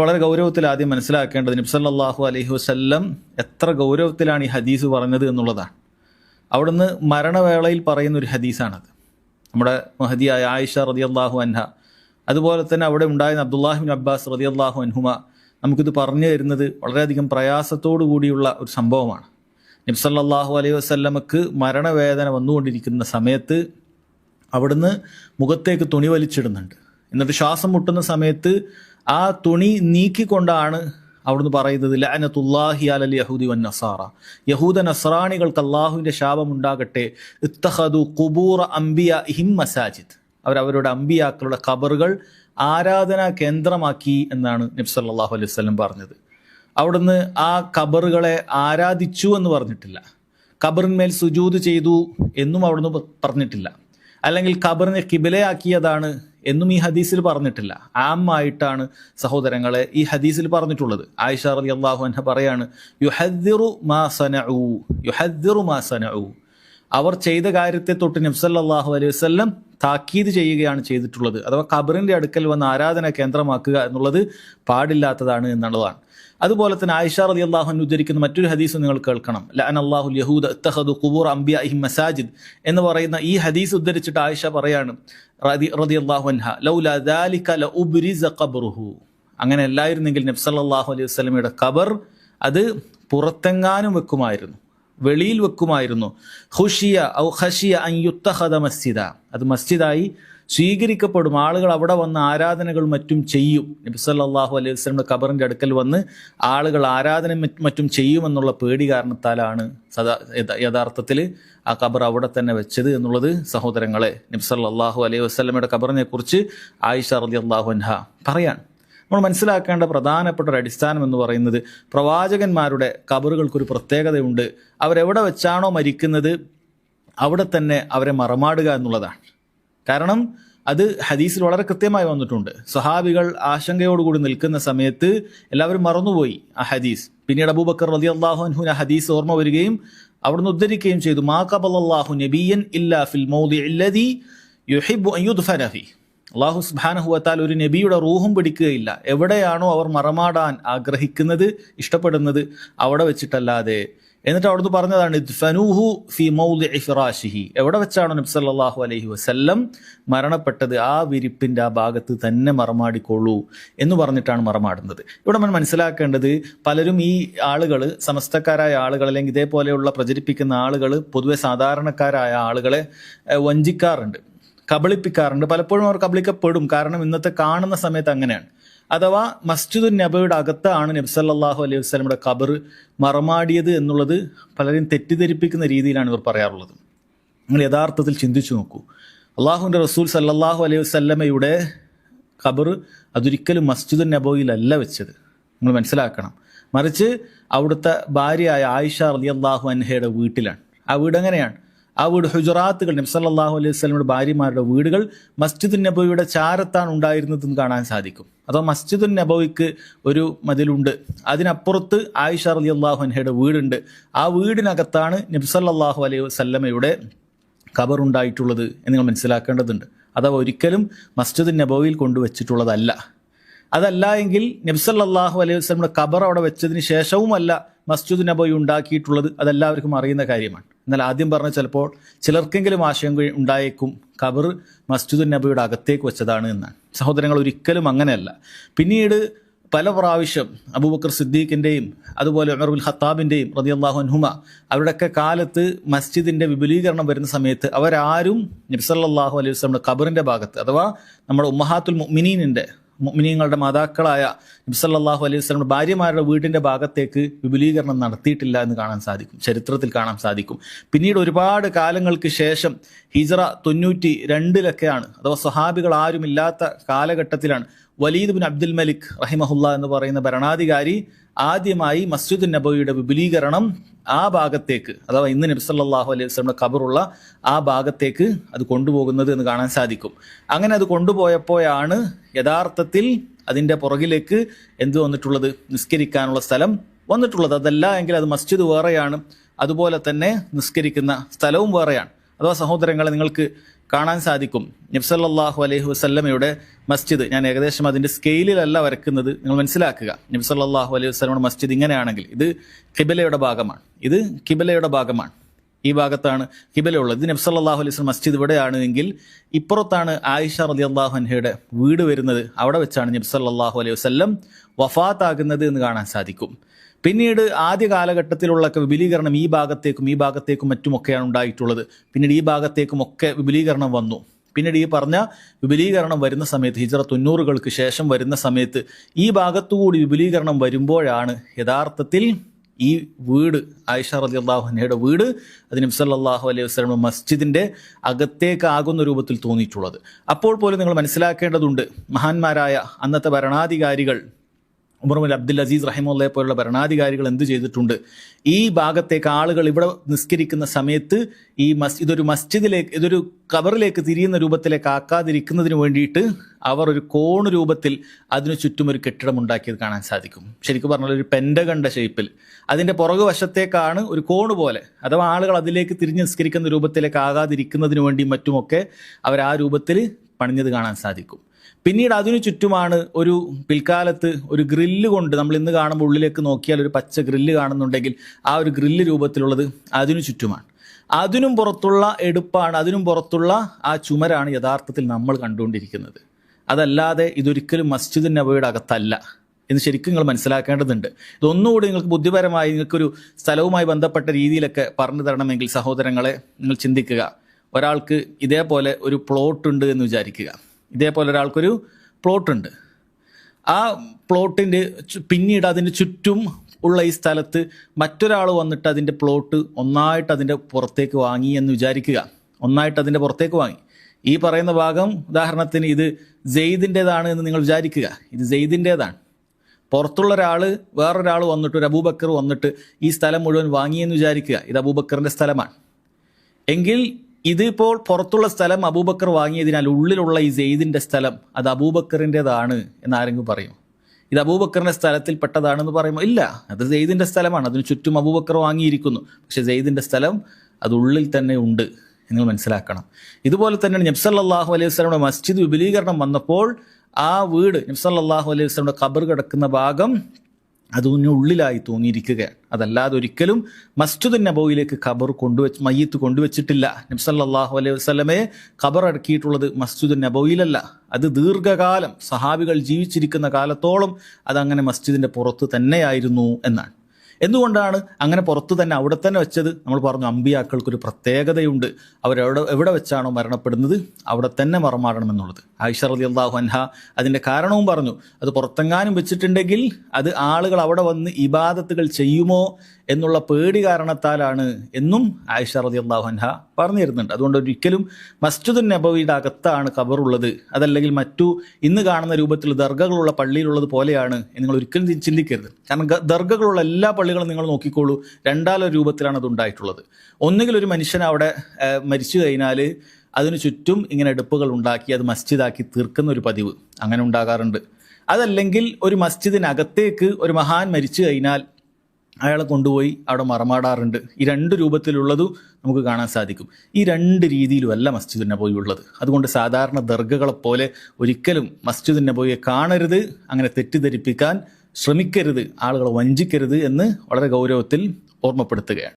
വളരെ ഗൗരവത്തിൽ ആദ്യം മനസ്സിലാക്കേണ്ടത് നിബ്സല്ലാഹു അലഹി വസ്ല്ലം എത്ര ഗൗരവത്തിലാണ് ഈ ഹദീസ് പറഞ്ഞത് എന്നുള്ളതാണ്. അവിടുന്ന് മരണവേളയിൽ പറയുന്ന ഒരു ഹദീസാണത്. നമ്മുടെ മഹദിയായ ആയിഷ റതി അള്ളാഹു അൻഹ അതുപോലെ തന്നെ അവിടെ ഉണ്ടായിരുന്ന അബ്ദുല്ലാഹിബിൻ അബ്ബാസ് റതി അള്ളാഹു അൻഹുമ നമുക്കിത് പറഞ്ഞു തരുന്നത് വളരെയധികം പ്രയാസത്തോടു കൂടിയുള്ള ഒരു സംഭവമാണ്. നിബ്സല്ലാഹു അലൈഹി വസ്ല്ലമക്ക് മരണവേദന വന്നുകൊണ്ടിരിക്കുന്ന സമയത്ത് അവിടുന്ന് മുഖത്തേക്ക് തുണി വലിച്ചിടുന്നുണ്ട്. എന്നിട്ട് ശ്വാസം മുട്ടുന്ന സമയത്ത് ആ തുണി നീക്കിക്കൊണ്ടാണ് അവിടുന്ന് പറയുന്നത് ലഅനത്തുല്ലാഹി അലൽ യഹൂദി വൻ നസാറ. യഹൂദ നസ്രാണികൾക്ക് അള്ളാഹുവിന്റെ ശാപം ഉണ്ടാകട്ടെ. ഇത്തഹദു കുബൂർ അംബിയ ഹിം മസാജിദ്. അവർ അവരുടെ അമ്പിയാക്കളുടെ ഖബറുകൾ ആരാധനാ കേന്ദ്രമാക്കി എന്നാണ് നബ്സല്ലാഹു അലൈഹി വസല്ലം പറഞ്ഞത്. അവിടുന്ന് ആ ഖബറുകളെ ആരാധിച്ചു എന്ന് പറഞ്ഞിട്ടില്ല. ഖബറിന്മേൽ സുജൂത് ചെയ്തു എന്നും അവിടുന്ന് പറഞ്ഞിട്ടില്ല. അല്ലെങ്കിൽ ഖബറിനെ കിബിലയാക്കിയതാണ് എന്നും ഈ ഹദീസിൽ പറഞ്ഞിട്ടില്ല. ആമായിട്ടാണ് സഹോദരങ്ങളെ ഈ ഹദീസിൽ പറഞ്ഞിട്ടുള്ളത്. ആയിഷ റളി അള്ളാഹു അൻഹ പറയാണ് യുഹദ്ദിറു മാ സനഉ യുഹദ്ദിറു മാ സനഉ. അവർ ചെയ്ത കാര്യത്തെ തൊട്ട് നബ്സല്ലാഹു അലൈഹി വസല്ലം താക്കീത് ചെയ്യുകയാണ് ചെയ്തിട്ടുള്ളത്. അഥവാ ഖബറിന്റെ അടുക്കൽ വന്ന് ആരാധന കേന്ദ്രമാക്കുക എന്നുള്ളത് പാടില്ലാത്തതാണ് എന്നുള്ളതാണ്. അതുപോലെ തന്നെ ആയിഷ റതി അള്ളാഹു ഉദ്ധരിക്കുന്ന മറ്റൊരു ഹദീസ് നിങ്ങൾ കേൾക്കണം. ലഅൻ അള്ളാഹു യഹൂദ കുബൂർ ഖുബൂർ അംബിയാഹിം മസാജിദ് എന്ന് പറയുന്ന ഈ ഹദീസ് ഉദ്ധരിച്ചിട്ട് ആയിഷ പറയാണ് അൻഹ ലൗല ദാലിക അങ്ങനെ അല്ലായിരുന്നെങ്കിൽ നബ്സല്ലാഹു അലൈഹി വസല്ലമയുടെ ഖബർ അത് പുറത്തെങ്ങാനും വെക്കുമായിരുന്നു. വെളിയിൽ വെക്കുമായിരുന്നു. ഹുഷിയ ഔ ഹഷിയ അൻ യുത്തഹദ മസ്ജിദ. അത് മസ്ജിദായി സ്വീകരിക്കപ്പെടും. ആളുകൾ അവിടെ വന്ന് ആരാധനകൾ മറ്റും ചെയ്യും. നബി സല്ലാഹു അലൈഹി വസല്ലമയുടെ ഖബറിന്റെ അടുക്കൽ വന്ന് ആളുകൾ ആരാധന മറ്റും ചെയ്യുമെന്നുള്ള പേടി കാരണത്താലാണ് സദാ യഥ- യഥാർത്ഥത്തിൽ ആ ഖബർ അവിടെ തന്നെ വെച്ചത് എന്നുള്ളത് സഹോദരങ്ങളെ. നബി സല്ലല്ലാഹു അലൈഹി വസല്ലമയുടെ ഖബറിനെ കുറിച്ച് ആയിഷ റളിയല്ലാഹു അൻഹ പറയാണ് നമ്മൾ മനസ്സിലാക്കേണ്ട പ്രധാനപ്പെട്ട ഒരു അടിസ്ഥാനം എന്ന് പറയുന്നത് പ്രവാചകന്മാരുടെ കബറുകൾക്കൊരു പ്രത്യേകതയുണ്ട്. അവരെവിടെ വെച്ചാണോ മരിക്കുന്നത് അവിടെ തന്നെ അവരെ മറമാടുക എന്നുള്ളതാണ്. കാരണം അത് ഹദീസിൽ വളരെ കൃത്യമായി വന്നിട്ടുണ്ട്. സഹാബികൾ ആശങ്കയോടുകൂടി നിൽക്കുന്ന സമയത്ത് എല്ലാവരും മറന്നുപോയി ആ ഹദീസ്. പിന്നീട് അബൂബക്കർ റതി അള്ളാഹു ആ ഹദീസ് ഓർമ്മ വരികയും അവിടുന്ന് ഉദ്ധരിക്കുകയും ചെയ്തു മാ അള്ളാഹു നബിയൻ ഇല്ലാ ഫിൽ മൗദി ഇല്ലദി യുഹിബ്ബു അൻ യുദ്ഫന ഫീ അള്ളാഹു സുബാനഹുവത്താൽ ഒരു നബിയുടെ റൂഹും പിടിക്കുകയില്ല. എവിടെയാണോ അവർ മറമാടാൻ ആഗ്രഹിക്കുന്നത് ഇഷ്ടപ്പെടുന്നത് അവിടെ വെച്ചിട്ടല്ലാതെ. എന്നിട്ട് അവിടുന്ന് പറഞ്ഞതാണ് ഇദ്ഫനൂഹു ഫി മൗദിഇ ഫിറാശിഹി എവിടെ വെച്ചാണോ നബി സല്ലല്ലാഹു അലൈഹി വസല്ലം മരണപ്പെട്ടത്? ആ വിരിപ്പിന്റെ ആ ഭാഗത്ത് തന്നെ മറമാടിക്കൊള്ളൂ എന്ന് പറഞ്ഞിട്ടാണ് മറമാടുന്നത്. ഇവിടെ നമ്മൾ മനസ്സിലാക്കേണ്ടത് പലരും ഈ ആളുകൾ സമസ്തക്കാരായ ആളുകൾ അല്ലെങ്കിൽ ഇതേപോലെയുള്ള പ്രചരിപ്പിക്കുന്ന ആളുകൾ പൊതുവെ സാധാരണക്കാരായ ആളുകളെ വഞ്ചിക്കാറുണ്ട്. കബളിപ്പിക്കാറുണ്ട്. പലപ്പോഴും അവർ കബളിക്കപ്പെടും. കാരണം ഇന്നത്തെ കാണുന്ന സമയത്ത് അങ്ങനെയാണ്. അഥവാ മസ്ജിദുൻ നബയുടെ അകത്താണ് നബ്സല്ലാഹു അലൈഹി വസ്ലമിയുടെ ഖബർ മറമാടിയത് എന്നുള്ളത് പലരും തെറ്റിദ്ധരിപ്പിക്കുന്ന രീതിയിലാണ് ഇവർ പറയാറുള്ളത്. നിങ്ങൾ യഥാർത്ഥത്തിൽ ചിന്തിച്ചു നോക്കൂ. അള്ളാഹുവിന്റെ റസൂൽ സല്ലാഹു അലൈഹി വസല്ലമയുടെ ഖബർ അതൊരിക്കലും മസ്ജിദുൻ നബോയിലല്ല വെച്ചത്. നിങ്ങൾ മനസ്സിലാക്കണം. മറിച്ച് അവിടുത്തെ ഭാര്യയായ ആയിഷ റളിയല്ലാഹു അൻഹയുടെ വീട്ടിലാണ്. ആ വീട് എങ്ങനെയാണ്? ആ വീട് ഹുജറാത്തുകൾ നബ്സല്ലാഹു അലൈഹി വസ്ലമിയുടെ ഭാര്യമാരുടെ വീടുകൾ മസ്ജിദുൻ നബവിയുടെ ചാരത്താണ് ഉണ്ടായിരുന്നതെന്ന് കാണാൻ സാധിക്കും. അഥവാ മസ്ജിദുൻ നബവിക്ക് ഒരു മതിലുണ്ട്. അതിനപ്പുറത്ത് ആയിഷ അലി അള്ളാഹു അൻഹയുടെ വീടുണ്ട്. ആ വീടിനകത്താണ് നബ്സല്ലാഹു അലൈഹി വസല്ലമയുടെ ഖബർ ഉണ്ടായിട്ടുള്ളത് എന്ന് നിങ്ങൾ മനസ്സിലാക്കേണ്ടതുണ്ട്. അഥവാ ഒരിക്കലും മസ്ജിദ് നബവിയിൽ കൊണ്ടുവച്ചിട്ടുള്ളതല്ല. അതല്ല എങ്കിൽ നബ്സല്ലാഹു അലൈഹി വസ്ലമിയുടെ ഖബർ അവിടെ വെച്ചതിന് ശേഷവുമല്ല മസ്ജിദ് നബവി ഉണ്ടാക്കിയിട്ടുള്ളത് അതെല്ലാവർക്കും അറിയുന്ന കാര്യമാണ്. എന്നാൽ ആദ്യം പറഞ്ഞ ചിലപ്പോൾ ചിലർക്കെങ്കിലും ആശയം ഉണ്ടായേക്കും കബർ മസ്ജിദ് നബിയുടെ അകത്തേക്ക് വെച്ചതാണ് എന്നാണ്. സഹോദരങ്ങൾ ഒരിക്കലും അങ്ങനെയല്ല. പിന്നീട് പല പ്രാവശ്യം അബൂബക്കർ സിദ്ദീഖിന്റെയും അതുപോലെ ഉമർബുൽ ഖത്താബിന്റെയും റതിയല്ലാഹു അൻഹുമ അവരുടെയൊക്കെ കാലത്ത് മസ്ജിദിന്റെ വിപുലീകരണം വരുന്ന സമയത്ത് അവരാരും നബ്സല്ലാഹു അലൈഹി വസ്ലമുടെ ഖബറിന്റെ ഭാഗത്ത് അഥവാ നമ്മുടെ ഉമ്മഹാത്തുൽ മുഅ്മിനീനിന്റെ മുഅ്മിനീങ്ങളുടെ മാതാക്കളായ നബ്സല്ലാഹു അലൈഹി വസ്ലമിന്റെ ഭാര്യമാരുടെ വീടിന്റെ ഭാഗത്തേക്ക് വിപുലീകരണം നടത്തിയിട്ടില്ല എന്ന് കാണാൻ സാധിക്കും. ചരിത്രത്തിൽ കാണാൻ സാധിക്കും. പിന്നീട് ഒരുപാട് കാലങ്ങൾക്ക് ശേഷം ഹിജറ തൊണ്ണൂറ്റി രണ്ടിലൊക്കെയാണ് അഥവാ സ്വഹാബികൾ ആരുമില്ലാത്ത കാലഘട്ടത്തിലാണ് വലീദ് ബിൻ അബ്ദുൽ മലിക് റഹിമഹുല്ല എന്ന് പറയുന്ന ഭരണാധികാരി ആദ്യമായി മസ്ജിദ് നബവിയുടെ വിപുലീകരണം ആ ഭാഗത്തേക്ക് അഥവാ ഇന്ന് നബ്സല്ലാഹു അലൈഹി വസ്ലമിന്റെ ഖബറുള്ള ആ ഭാഗത്തേക്ക് അത് കൊണ്ടുപോകുന്നത് എന്ന് കാണാൻ സാധിക്കും. അങ്ങനെ അത് കൊണ്ടുപോയപ്പോഴാണ് യഥാർത്ഥത്തിൽ അതിന്റെ പുറകിലേക്ക് എന്ത് വന്നിട്ടുള്ളത്? നിസ്കരിക്കാനുള്ള സ്ഥലം വന്നിട്ടുള്ളത്. അതല്ല എങ്കിൽ അത് മസ്ജിദ് വേറെയാണ്. അതുപോലെ തന്നെ നിസ്കരിക്കുന്ന സ്ഥലവും വേറെയാണ്. അഥവാ സഹോദരങ്ങളെ നിങ്ങൾക്ക് കാണാൻ സാധിക്കും. നബ്സല്ലാഹു അലൈഹി വസല്ലമയുടെ മസ്ജിദ്. ഞാൻ ഏകദേശം അതിന്റെ സ്കെയിലിലല്ല വരക്കുന്നത്. നിങ്ങൾ മനസ്സിലാക്കുക. നബി സല്ലല്ലാഹു അലൈഹി വസല്ലമയുടെ മസ്ജിദ് ഇങ്ങനെയാണെങ്കിൽ ഇത് കിബലയുടെ ഭാഗമാണ്. ഇത് കിബലയുടെ ഭാഗമാണ്. ഈ ഭാഗത്താണ് കിബില ഉള്ളത് ഇത് നബി സല്ലല്ലാഹു അലൈഹി വസല്ലം മസ്ജിദ് ഇവിടെയാണ് എങ്കിൽ ഇപ്പുറത്താണ് ആയിഷ റളിയല്ലാഹു അൻഹയുടെ വീട് വരുന്നത്. അവിടെ വെച്ചാണ് നബി സല്ലല്ലാഹു അലൈഹി വസല്ലം വഫാത്താകുന്നത് എന്ന് കാണാൻ സാധിക്കും. പിന്നീട് ആദ്യ കാലഘട്ടത്തിലുള്ള വിപുലീകരണം ഈ ഭാഗത്തേക്കും ഈ ഭാഗത്തേക്കും മറ്റുമൊക്കെയാണ് ഉണ്ടായിട്ടുള്ളത്. പിന്നീട് ഈ ഭാഗത്തേക്കും ഒക്കെ വിപുലീകരണം വന്നു. പിന്നീട് ഈ പറഞ്ഞ വിപുലീകരണം വരുന്ന സമയത്ത് ഹിജറ തൊണ്ണൂറുകൾക്ക് ശേഷം വരുന്ന സമയത്ത് ഈ ഭാഗത്തുകൂടി വിപുലീകരണം വരുമ്പോഴാണ് യഥാർത്ഥത്തിൽ ഈ വീട് ആയിഷ റലി അള്ളാഹുനയുടെ വീട് അത് നബി സല്ലല്ലാഹു അലൈഹി വസല്ലം മസ്ജിദിന്റെ അകത്തേക്കാകുന്ന രൂപത്തിൽ തോന്നിയിട്ടുള്ളത്. അപ്പോൾ പോലും നിങ്ങൾ മനസ്സിലാക്കേണ്ടതുണ്ട് മഹാന്മാരായ അന്നത്തെ ഭരണാധികാരികൾ ഉമർമുൽ അബ്ദുൽ അസീസ് റഹിമുള്ളയെ പോലുള്ള ഭരണാധികാരികൾ എന്ത് ചെയ്തിട്ടുണ്ട്? ഈ ഭാഗത്തേക്ക് ആളുകൾ ഇവിടെ നിസ്കരിക്കുന്ന സമയത്ത് ഈ മസ് ഇതൊരു മസ്ജിദിലേക്ക് ഇതൊരു കവറിലേക്ക് തിരിയുന്ന രൂപത്തിലേക്ക് ആക്കാതിരിക്കുന്നതിന് വേണ്ടിയിട്ട് അവർ ഒരു കോണ് രൂപത്തിൽ അതിനു ചുറ്റും ഒരു കെട്ടിടം ഉണ്ടാക്കിയത് കാണാൻ സാധിക്കും. ശരിക്കും പറഞ്ഞാൽ ഒരു പെൻഡകണ്ട ഷേപ്പിൽ. അതിന്റെ പുറകു വശത്തേക്കാണ് ഒരു കോണ് പോലെ. അഥവാ ആളുകൾ അതിലേക്ക് തിരിഞ്ഞ് നിസ്കരിക്കുന്ന രൂപത്തിലേക്ക് ആകാതിരിക്കുന്നതിന് വേണ്ടിയും മറ്റുമൊക്കെ അവർ ആ രൂപത്തിൽ പണിഞ്ഞത് കാണാൻ സാധിക്കും. പിന്നീട് അതിനു ചുറ്റുമാണ് ഒരു പിൽക്കാലത്ത് ഒരു ഗ്രില്ല് കൊണ്ട് നമ്മൾ ഇന്ന് കാണുമ്പോൾ ഉള്ളിലേക്ക് നോക്കിയാൽ ഒരു പച്ച ഗ്രില്ല് കാണുന്നുണ്ടെങ്കിൽ ആ ഒരു ഗ്രില്ല് രൂപത്തിലുള്ളത് അതിനു ചുറ്റുമാണ്. അതിനും പുറത്തുള്ള എടുപ്പാണ് അതിനും പുറത്തുള്ള ആ ചുമരാണ് യഥാർത്ഥത്തിൽ നമ്മൾ കണ്ടുകൊണ്ടിരിക്കുന്നത്. അതല്ലാതെ ഇതൊരിക്കലും മസ്ജിദ് നബയുടെ അകത്തല്ല. എന്ന് ശരിക്കും നിങ്ങൾ മനസ്സിലാക്കേണ്ടതുണ്ട്. ഇതൊന്നുകൂടി നിങ്ങൾക്ക് ബുദ്ധിപരമായി നിങ്ങൾക്കൊരു സ്ഥലവുമായി ബന്ധപ്പെട്ട രീതിയിലൊക്കെ പറഞ്ഞു തരണമെങ്കിൽ സഹോദരങ്ങളെ നിങ്ങൾ ചിന്തിക്കുക. ഒരാൾക്ക് ഇതേപോലെ ഒരു പ്ലോട്ട് ഉണ്ട് എന്ന് വിചാരിക്കുക. ഇതേപോലെ ഒരാൾക്കൊരു പ്ലോട്ട് ഉണ്ട് ആ പ്ലോട്ടിന്റെ പിന്നീട് അതിന് ചുറ്റും ഉള്ള ഈ സ്ഥലത്ത് മറ്റൊരാൾ വന്നിട്ട് അതിന്റെ പ്ലോട്ട് ഒന്നായിട്ട് അതിന്റെ പുറത്തേക്ക് വാങ്ങി എന്ന് വിചാരിക്കുക. ഒന്നായിട്ട് അതിന്റെ പുറത്തേക്ക് വാങ്ങി. ഈ പറയുന്ന ഭാഗം ഉദാഹരണത്തിന് ഇത് ജെയ്ദിന്റെതാണ് എന്ന് നിങ്ങൾ വിചാരിക്കുക. ഇത് ജെയ്ദിന്റെതാണ് പുറത്തുള്ള ഒരാൾ വേറൊരാൾ വന്നിട്ട് ഒരു അബൂബക്കർ വന്നിട്ട് ഈ സ്ഥലം മുഴുവൻ വാങ്ങിയെന്ന് വിചാരിക്കുക. ഇത് അബൂബക്കറിന്റെ സ്ഥലമാണ്. എങ്കിൽ ഇതിപ്പോൾ പുറത്തുള്ള സ്ഥലം അബൂബക്കർ വാങ്ങിയതിനാൽ ഉള്ളിലുള്ള ഈ സെയ്ദിന്റെ സ്ഥലം അത് അബൂബക്കറിന്റെതാണ് എന്നാരെങ്കിലും പറയും? ഇത് അബൂബക്കറിന്റെ സ്ഥലത്തിൽ പെട്ടതാണെന്ന് പറയുമ്പോൾ ഇല്ല. അത് സെയ്ദിന്റെ സ്ഥലമാണ്. അതിന് ചുറ്റും അബൂബക്കർ വാങ്ങിയിരിക്കുന്നു. പക്ഷേ സെയ്ദിന്റെ സ്ഥലം അത് ഉള്ളിൽ തന്നെ ഉണ്ട് നിങ്ങൾ മനസ്സിലാക്കണം. ഇതുപോലെ തന്നെയാണ് നബ്സല്ലാഹു അലൈഹി വസ്ലമിയുടെ മസ്ജിദ് വിപുലീകരണം വന്നപ്പോൾ ആ വീട് നബ്സല്ലാഹു അലൈഹി വസ്ലമിയുടെ ഖബർ കിടക്കുന്ന ഭാഗം അതിനുള്ളിലായി തോന്നിയിരിക്കുകയാണ്. അതല്ലാതെ ഒരിക്കലും മസ്ജിദ് നബോയിലേക്ക് ഖബർ കൊണ്ടുവച്ച് മയ്യത്ത് കൊണ്ടുവച്ചിട്ടില്ല. നബ്സല്ലാഹു അലൈഹി വസ്ലമയെ ഖബർ അടക്കിയിട്ടുള്ളത് മസ്ജിദ് നബോയിലല്ല അത് ദീർഘകാലം സഹാബികൾ ജീവിച്ചിരിക്കുന്ന കാലത്തോളം അതങ്ങനെ മസ്ജിദിന്റെ പുറത്ത് തന്നെയായിരുന്നു എന്നാണ്. എന്തുകൊണ്ടാണ് അങ്ങനെ പുറത്ത് തന്നെ അവിടെ തന്നെ വെച്ചത്? നമ്മൾ പറഞ്ഞു അമ്പിയാക്കൾക്കൊരു പ്രത്യേകതയുണ്ട്. അവരെവിടെ എവിടെ വെച്ചാണോ മരണപ്പെടുന്നത്? അവിടെ തന്നെ മറമാടണമെന്നുള്ളത്. ആയിഷ റതി അള്ളാഹു അൻഹ അതിന്റെ കാരണവും പറഞ്ഞു. അത് പുറത്തെങ്ങാനും വെച്ചിട്ടുണ്ടെങ്കിൽ അത് ആളുകൾ അവിടെ വന്ന് ഇബാദത്തുകൾ ചെയ്യുമോ എന്നുള്ള പേടി കാരണത്താലാണ് എന്നും ആയിഷ റതി അള്ളാഹു അൻഹ പറഞ്ഞു തരുന്നുണ്ട് അതുകൊണ്ട് ഒരിക്കലും മസ്ജിദുൻ നബവിയുടെ അകത്താണ് കബറുള്ളത് അതല്ലെങ്കിൽ മറ്റു ഇന്ന് കാണുന്ന രൂപത്തിൽ ദർഗകളുള്ള പള്ളിയിലുള്ളത് പോലെയാണ് നിങ്ങൾ ഒരിക്കലും ചിന്തിക്കരുത്. കാരണം ദർഗകളുള്ള എല്ലാ പള്ളികളും നിങ്ങൾ നോക്കിക്കോളൂ. രണ്ടാല രൂപത്തിലാണ് അത് ഉണ്ടായിട്ടുള്ളത്. ഒന്നുകിൽ ഒരു മനുഷ്യൻ അവിടെ മരിച്ചു കഴിഞ്ഞാൽ അതിനു ചുറ്റും ഇങ്ങനെ എടുപ്പുകൾ ഉണ്ടാക്കി അത് മസ്ജിദാക്കി തീർക്കുന്ന ഒരു പതിവ് അങ്ങനെ ഉണ്ടാകാറുണ്ട്. അതല്ലെങ്കിൽ ഒരു മസ്ജിദിനകത്തേക്ക് ഒരു മഹാൻ മരിച്ചു കഴിഞ്ഞാൽ അയാളെ കൊണ്ടുപോയി അവിടെ മറമാടാറുണ്ട്. ഈ രണ്ട് രൂപത്തിലുള്ളതും നമുക്ക് കാണാൻ സാധിക്കും. ഈ രണ്ട് രീതിയിലുമല്ല മസ്ജിദിനെ നബോയി ഉള്ളത്. അതുകൊണ്ട് സാധാരണ ദർഗകളെപ്പോലെ ഒരിക്കലും മസ്ജിദിനെ പോയി കാണരുത്. അങ്ങനെ തെറ്റിദ്ധരിപ്പിക്കാൻ ശ്രമിക്കരുത് ആളുകളെ വഞ്ചിക്കരുത് എന്ന് വളരെ ഗൗരവത്തിൽ ഓർമ്മപ്പെടുത്തുകയാണ്.